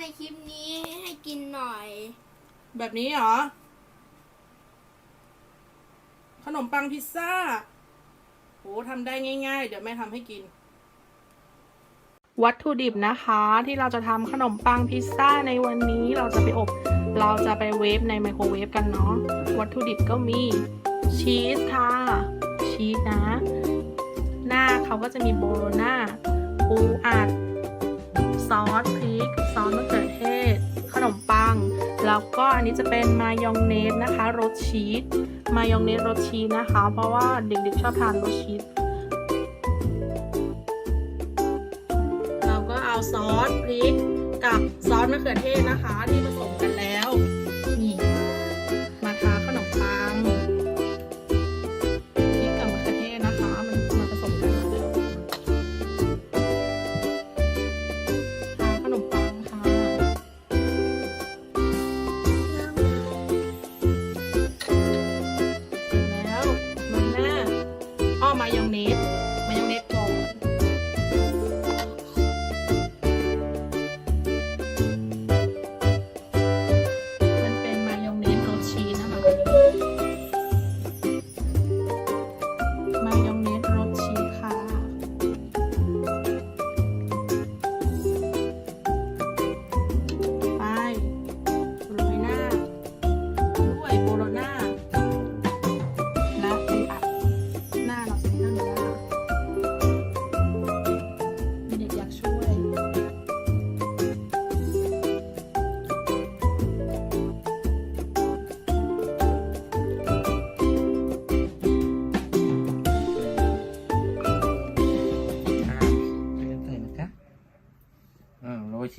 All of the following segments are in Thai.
ในคลิปนี้ให้กินหน่อย แบบนี้เหรอ ขนมปังพิซซ่าโหทำได้ง่าย ๆ เดี๋ยวแม่ทำให้กิน วัตถุดิบนะคะที่เราจะทำขนมปังพิซซ่าในวันนี้เราจะไปอบ เราจะไปเวฟในไมโครเวฟกันเนาะวัตถุดิบก็มีชีสค่ะชีสนะ หน้าเขาก็จะมีโบโลน่าปูอัดซอสพริก ซอสมะเขือเทศ ขนมปัง แล้วก็อันนี้จะเป็นมายองเนสนะคะรสชีสมายองเนสรสชีสนะคะ เพราะว่าเด็กๆชอบทานรสชีสเราก็เอาซอสพริกกับซอสมะเขือเทศนะคะ ที่ผสมกันแล้ว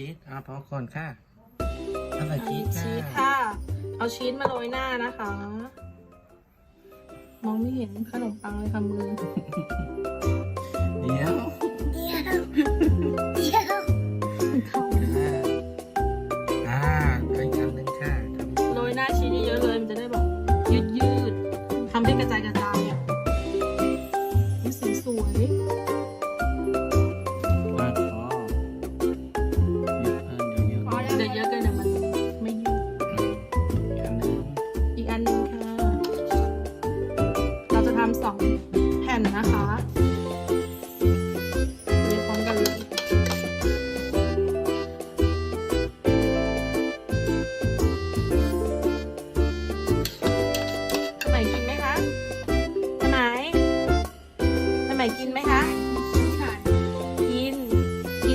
ชีสอ่าพอก่อนค่ะเอาใส่อันชีนี้สชีสค่ะค่ะ เอาชีสมาโรยหน้านะคะ มองไม่เห็นขนมปังเลยค่ะมือ เดี๋ยวเดียวเดียวอ่าอ่าอีกอันหนึ่งค่ะทำโรยหน้าชีสเยอะๆเลยมันจะได้แบบยืดยืดๆทำให้กระจายกระจายอะนี่สีสวย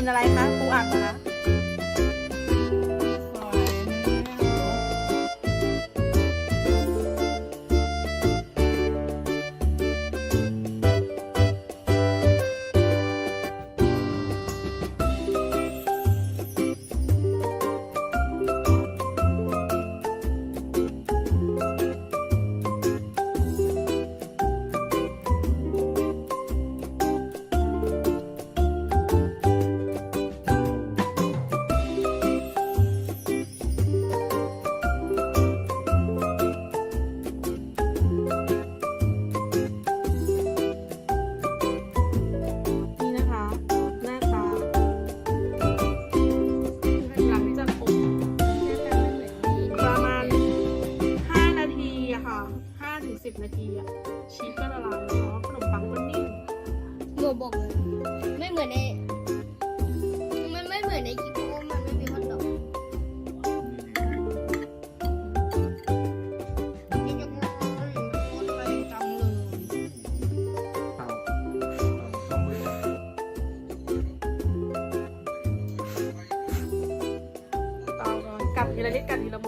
กินอะไรคะปูอัดเหรอคะ ค่ะ5ถึง10 นาทีอะชีสก็ละลายแล้วเนาะขนมปังก็นิ่มหนูบอกเลยไม่เหมือนในมันไม่เหมือนในคลิปเพราะว่ามันไม่มีฮอทดอกนี่จะมาโคตรแรงจังเลยเป่าเป่าเข้ามือเตาก่อนกัดทีละนิดกัดทีละ